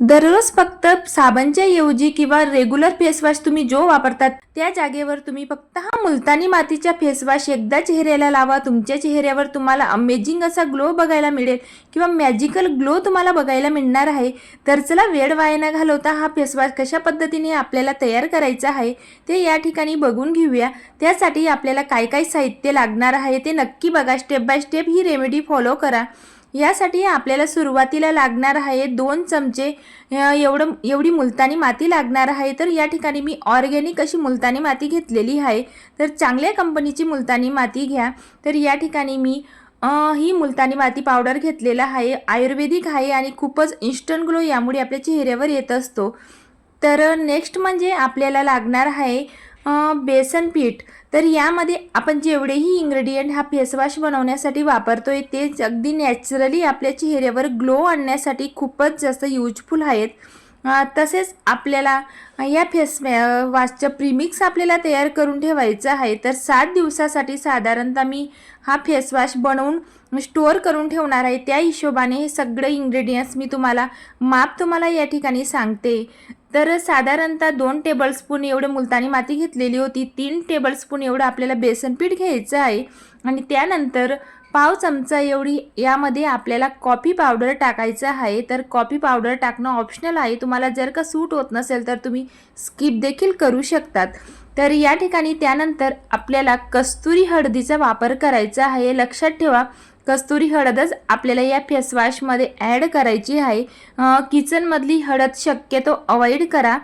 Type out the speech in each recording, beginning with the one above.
दररोज फक्त साबणच्या ऐवजी किंवा रेग्युलर फेसवॉश तुम्ही जो वापरतात त्या जागेवर तुम्ही फक्त हा मुलतानी मातीचा फेसवॉश एकदा चेहऱ्याला लावा तुमच्या चेहऱ्यावर तुम्हाला अमेझिंग असा ग्लो बघायला मिळेल किंवा मॅजिकल ग्लो तुम्हाला बघायला मिळणार आहे. तर चला वेळ वाया न घालवता हा फेसवॉश कशा पद्धतीने आपल्याला तयार करायचा आहे ते या ठिकाणी बघून घेऊया. त्यासाठी आपल्याला काय काय साहित्य लागणार आहे ते नक्की बघा. स्टेप बाय स्टेप ही रेमेडी फॉलो करा. यासाठी आपल्याला सुरुवातीला लागणार आहे दोन चमचे एवढं एवढी मुलतानी माती लागणार आहे. तर या ठिकाणी मी ऑर्गॅनिक अशी मुलतानी माती घेतलेली आहे. तर चांगल्या कंपनीची मुलतानी माती घ्या. तर या ठिकाणी मी ही मुलतानी माती पावडर घेतलेला आहे. आयुर्वेदिक आहे आणि खूपच इन्स्टंट ग्लो यामुळे आपल्या चेहऱ्यावर येत असतो. तर नेक्स्ट म्हणजे आपल्याला लागणार आहे बेसन पीठ. तर यामध्ये आपण जेवढेही इन्ग्रेडियंट हा फेसवॉश बनवण्यासाठी वापरतोय ते अगदी नॅचरली आपल्या चेहऱ्यावर ग्लो आणण्यासाठी खूपच जास्त युजफुल आहेत. तसेच आपल्याला या फेस वॉशचं प्रीमिक्स आपल्याला तयार करून ठेवायचं आहे. तर सात दिवसासाठी साधारणतः मी हा फेसवॉश बनवून स्टोअर करून ठेवणार आहे त्या हिशोबाने हे सगळे इंग्रेडियंट्स मी तुम्हाला माप तुम्हाला या ठिकाणी सांगते. तर साधारणतः दोन टेबलस्पून एवढं मुलतानी माती घेतलेली होती तीन टेबलस्पून एवढं आपल्याला बेसन पीठ घ्यायचं आहे आणि त्यानंतर पाव चमचा एवढी यामध्ये आपल्याला कॉफी पावडर टाकायचं आहे. तर कॉफी पावडर टाकणं ऑप्शनल आहे तुम्हाला जर का सूट होत नसेल तर तुम्ही स्किप देखील करू शकतात. तर या ठिकाणी त्यानंतर आपल्याला कस्तुरी हळदीचा वापर करायचा आहे. लक्षात ठेवा कस्तुरी हळदच आपल्याला या फेसवॉशमध्ये ॲड करायची आहे. किचनमधली हळद शक्यतो अवॉइड करा.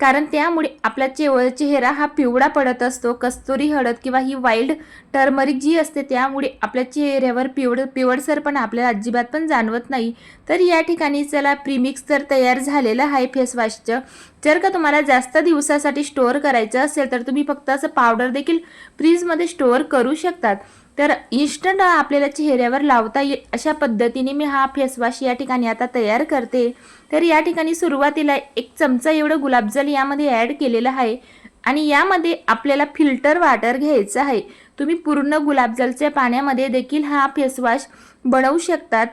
कारण त्यामुळे आपला चेव चेहरा हा पिवळा पडत असतो. कस्तुरी हळद किंवा ही वाईल्ड टर्मरिक जी असते त्यामुळे आपल्या चेहऱ्यावर पिवळ पिवळसर पण आपल्याला अजिबात पण जाणवत नाही. तर या ठिकाणी चला प्रीमिक्स तर तयार झालेलं आहे फेसवॉशचं जर का तुम्हाला जास्त दिवसासाठी स्टोअर करायचं असेल तर तुम्ही फक्त असं पावडर देखील फ्रीजमध्ये स्टोअर करू शकतात. तर इन्स्टंट आपल्याला चेहऱ्यावर लावता येईल अशा पद्धतीने मी हा फेसवॉश या ठिकाणी आता तयार करते. तर या ठिकाणी सुरुवातीला एक चमचा एवढं गुलाबजल यामध्ये ॲड केलेलं आहे आणि यामध्ये आपल्याला फिल्टर वॉटर घ्यायचं आहे. तुम्ही पूर्ण गुलाबजलच्या पाण्यामध्ये देखील हा फेसवॉश बनवू शकतात.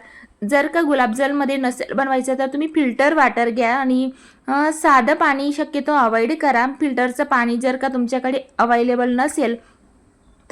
जर का गुलाबजलमध्ये नसेल बनवायचं तर तुम्ही फिल्टर वॉटर घ्या आणि साधं पाणी शक्यतो अवॉइड करा. फिल्टरचं पाणी जर का तुमच्याकडे अवेलेबल नसेल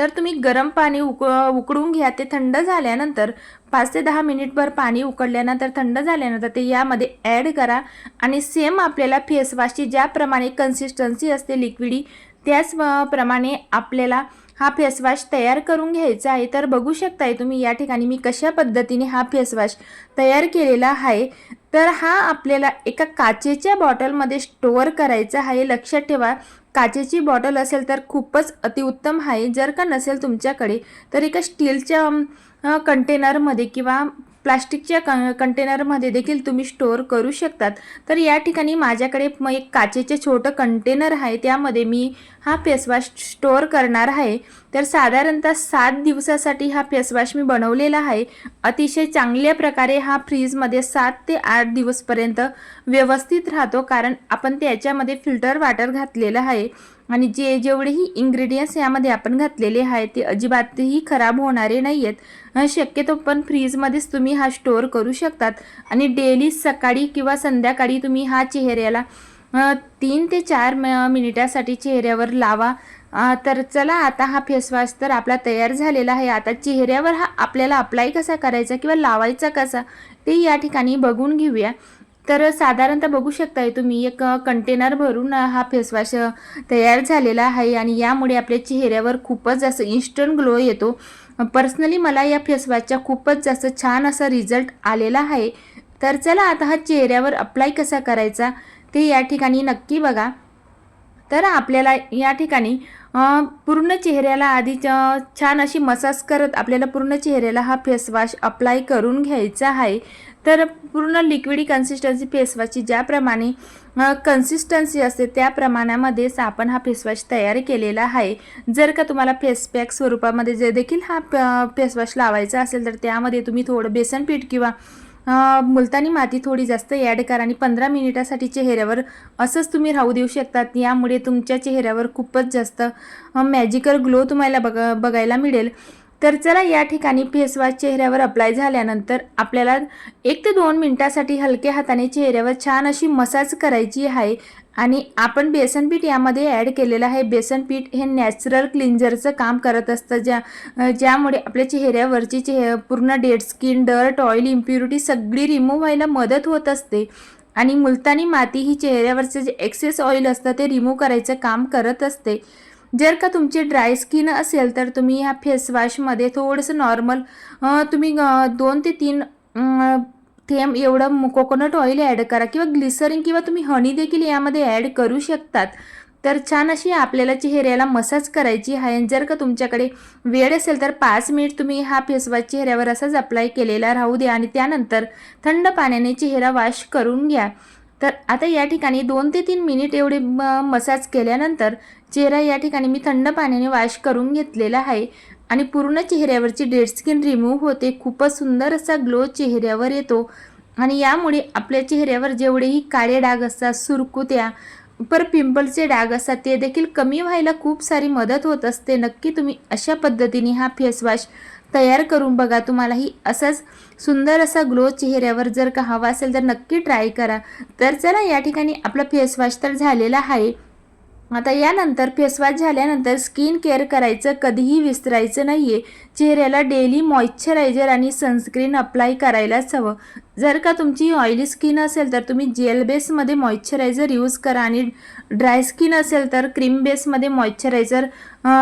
तर तुम्ही गरम पाणी उक उकडून घ्या ते थंड झाल्यानंतर पाच ते दहा मिनिटभर पाणी उकडल्यानंतर थंड झाल्यानंतर ते यामध्ये ॲड करा आणि सेम आपल्याला फेसवॉशची ज्याप्रमाणे कन्सिस्टन्सी असते लिक्विडी त्याच प्रमाणे आपल्याला हा फेसवॉश तयार करून घ्यायचा आहे. तर बघू शकताय तुम्ही या ठिकाणी मी कशा पद्धतीने हा फेसवॉश तयार केलेला आहे. तर हा आपल्याला एका काचेच्या बॉटलमध्ये स्टोअर करायचा आहे. लक्षात ठेवा काचेची बॉटल असेल तर खूपच अतिउत्तम आहे. जर का नसेल तुमच्याकडे तर एका स्टीलच्या कंटेनरमध्ये किंवा प्लास्टिकच्या क कंटेनरमध्ये देखील तुम्ही स्टोअर करू शकतात. तर या ठिकाणी माझ्याकडे मग एक काचेचे छोटं कंटेनर आहे. त्यामध्ये मी हा फेसवॉश स्टोअर करणार आहे. तर साधारणतः सात दिवसासाठी हा फेसवॉश मी बनवलेला आहे. अतिशय चांगल्या प्रकारे हा फ्रीजमध्ये सात ते आठ दिवसपर्यंत व्यवस्थित राहतो. कारण आपण त्याच्यामध्ये फिल्टर वॉटर घातलेलं आहे. आणि जे जेवढेही इन्ग्रेडियंट्स यामध्ये आपण घातलेले आहे ते अजिबातही खराब होणारे नाही आहेत शक्यतो पण फ्रीजमध्येच तुम्ही हा स्टोअर करू शकतात. आणि डेली सकाळी किंवा संध्याकाळी तुम्ही हा चेहऱ्याला तीन ते चार म- मिनिटासाठी चेहऱ्यावर लावा. तर चला आता हा फेसवॉश तर आपला तयार झालेला आहे. आता चेहऱ्यावर हा आपल्याला अप्लाय कसा करायचा किंवा लावायचा कसा ते या ठिकाणी बघून घेऊया. तर साधारणतः बघू शकताय तुम्ही एक कंटेनर भरून हा फेसवॉश तयार झालेला आहे आणि यामुळे आपल्या चेहऱ्यावर खूपच जास्त इन्स्टंट ग्लो येतो. पर्सनली मला या फेसवॉशचा खूपच जास्त छान असा रिझल्ट आलेला आहे. तर चला आता हा चेहऱ्यावर अप्लाय कसा करायचा ते या ठिकाणी नक्की बघा. तर आपल्याला या ठिकाणी पूर्ण चेहऱ्याला आधी च- छान अशी मसाज करत आपल्याला पूर्ण चेहऱ्याला हा फेसवॉश अप्लाय करून घ्यायचा आहे. तर पूर्ण लिक्विडी कन्सिस्टन्सी फेसवॉशची ज्याप्रमाणे कन्सिस्टन्सी असते त्या प्रमाणामध्येच आपण हा फेसवॉश तयार केलेला आहे. जर का तुम्हाला फेस पॅक स्वरूपामध्ये जे देखील हा फेसवॉश लावायचा असेल तर त्यामध्ये तुम्ही थोडं बेसन पीठ किंवा मुलतानी माती थोडी जास्त ॲड करा आणि पंधरा मिनिटासाठी चेहऱ्यावर असंच तुम्ही राहू देऊ शकतात. यामुळे तुमच्या चेहऱ्यावर खूपच जास्त मॅजिकल ग्लो तुम्हाला बघ बघायला मिळेल. तर चला या ठिकाणी फेसवॉश चेहऱ्यावर अप्लाय झाल्यानंतर आपल्याला एक ते दोन मिनटासाठी हलक्या हाताने चेहऱ्यावर छान अशी मसाज करायची आहे. आणि आपण बेसन पीठ यामध्ये ॲड केलेलं आहे. बेसन पीठ हे नॅचरल क्लिन्झरचं काम करत असतं. ज्या ज्यामुळे आपल्या चेहऱ्यावरची चेह पूर्ण dead skin dirt oil impurity सगळी रिमूव्ह व्हायला मदत होत असते. आणि मुलतानी माती ही चेहऱ्यावरचं जे एक्सेस ऑइल असतं ते रिमूव्ह करायचं काम करत असते. जर का तुमची ड्राय स्किन असेल तर तुम्ही ह्या फेसवॉशमध्ये थोडंसं नॉर्मल तुम्ही दोन ते तीन थेंब एवढं कोकोनट ऑइल ॲड करा किंवा ग्लिसरीन किंवा तुम्ही हनी देखील यामध्ये ॲड करू शकतात. तर छान अशी आपल्याला चेहऱ्याला मसाज करायची आहे आणि जर का तुमच्याकडे वेळ असेल तर पाच मिनिट तुम्ही हा फेसवॉश चेहऱ्यावर असाच अप्लाय केलेला राहू द्या आणि त्यानंतर थंड पाण्याने चेहरा वॉश करून घ्या. तर आता या ठिकाणी दोन ते तीन मिनिट एवढे म- मसाज केल्यानंतर चेहरा या ठिकाणी मी थंड पाण्याने वॉश करून घेतलेला आहे. आणि पूर्ण चेहऱ्यावरची डेड स्किन रिमूव्ह होते. खूपच सुंदर असा ग्लो चेहऱ्यावर येतो. आणि यामुळे आपल्या चेहऱ्यावर जेवढेही काळे डाग असतात सुरकुत्या पर पिंपलचे डाग असतात ते देखील कमी व्हायला खूप सारी मदत होत असते. नक्की तुम्ही अशा पद्धतीने हा फेसवॉश तयार करून बघा. तुम्हालाही असाच सुंदर असा ग्लो चेहऱ्यावर जर का हवा असेल तर नक्की ट्राय करा. तर चला या ठिकाणी आपला फेसवॉश तर झालेला आहे. आता यानंतर फेसवॉश झाल्यानंतर स्किन केअर करायचं कधीही विसरायचं नाही आहे चेहऱ्याला डेली मॉइश्चरायझर आणि सनस्क्रीन अप्लाय करायलाच हवं. जर का तुमची ऑइली स्किन असेल तर तुम्ही जेल बेसमध्ये मॉइश्चरायझर यूज करा आणि ड्राय स्किन असेल तर क्रीम बेसमध्ये मॉइश्चरायझर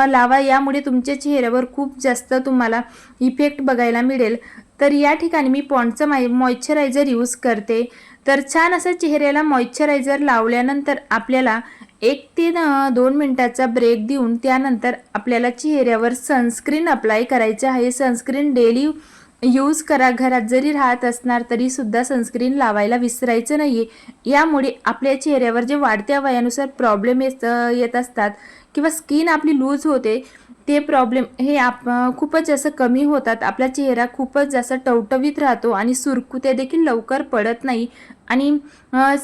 लावा. यामुळे तुमच्या चेहऱ्यावर खूप जास्त तुम्हाला इफेक्ट बघायला मिळेल. तर या ठिकाणी मी पॉन्डचं माय मॉइश्चरायझर यूज करते. तर छान असं चेहऱ्याला मॉइश्चरायझर लावल्यानंतर आपल्याला एक ते दोन मिनटाचा ब्रेक देऊन त्यानंतर आपल्याला चेहऱ्यावर सनस्क्रीन अप्लाय करायचं आहे. सनस्क्रीन डेली यूज करा. घरात जरी राहत असणार तरी सुद्धा सनस्क्रीन लावायला विसरायचं नाही आहे यामुळे आपल्या चेहऱ्यावर जे वाढत्या वयानुसार प्रॉब्लेम येत येत असतात किंवा स्किन आपली लूज होते ते प्रॉब्लेम हे आप खूपच जास्त कमी होतात. आपला चेहरा खूपच जास्त टवटवीत राहतो आणि सुरकुत्या देखील लवकर पडत नाही. आणि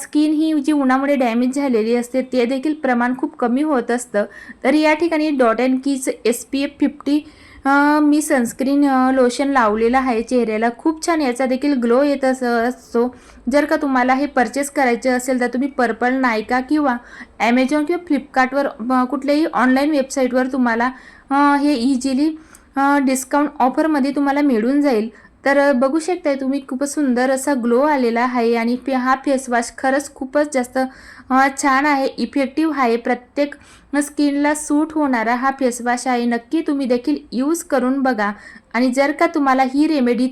स्किन ही जी उन्हामुळे डॅमेज झालेली असते ते देखील प्रमाण खूप कमी होत असतं. तर या ठिकाणी डॉट अँड कीच एस पी एफ फिफ्टी मी सनस्क्रीन लोशन लावलेलं आहे चेहऱ्याला. खूप छान याचा देखील ग्लो येत असतो. जर का तुम्हाला हे परचेस करायचे असेल तर तुम्ही पर्पल नायका किंवा ॲमेझॉन किंवा फ्लिपकार्टवर कुठल्याही ऑनलाईन वेबसाईटवर तुम्हाला हे इझिली डिस्काउंट ऑफरमध्ये तुम्हाला मिळून जाईल. तर बघू शकताय तुम्ही खूपच सुंदर असा ग्लो आलेला आहे आणि फे- हा फेसवॉश खरंच खूपच जास्त छान आहे इफेक्टिव्ह आहे. प्रत्येक स्किनला सूट होणारा हा फेसवॉश आहे. नक्की तुम्ही देखील यूज करून बघा. आणि जर का तुम्हाला ही रेमेडी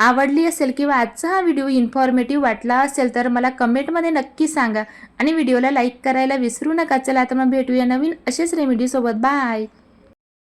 आवडली असेल किंवा आजचा हा व्हिडिओ इन्फॉर्मेटिव्ह वाटला असेल तर मला कमेंटमध्ये नक्की सांगा. आणि व्हिडिओला लाईक करायला विसरू नका. चला आता मग भेटूया नवीन असेच रेमेडीसोबत बाय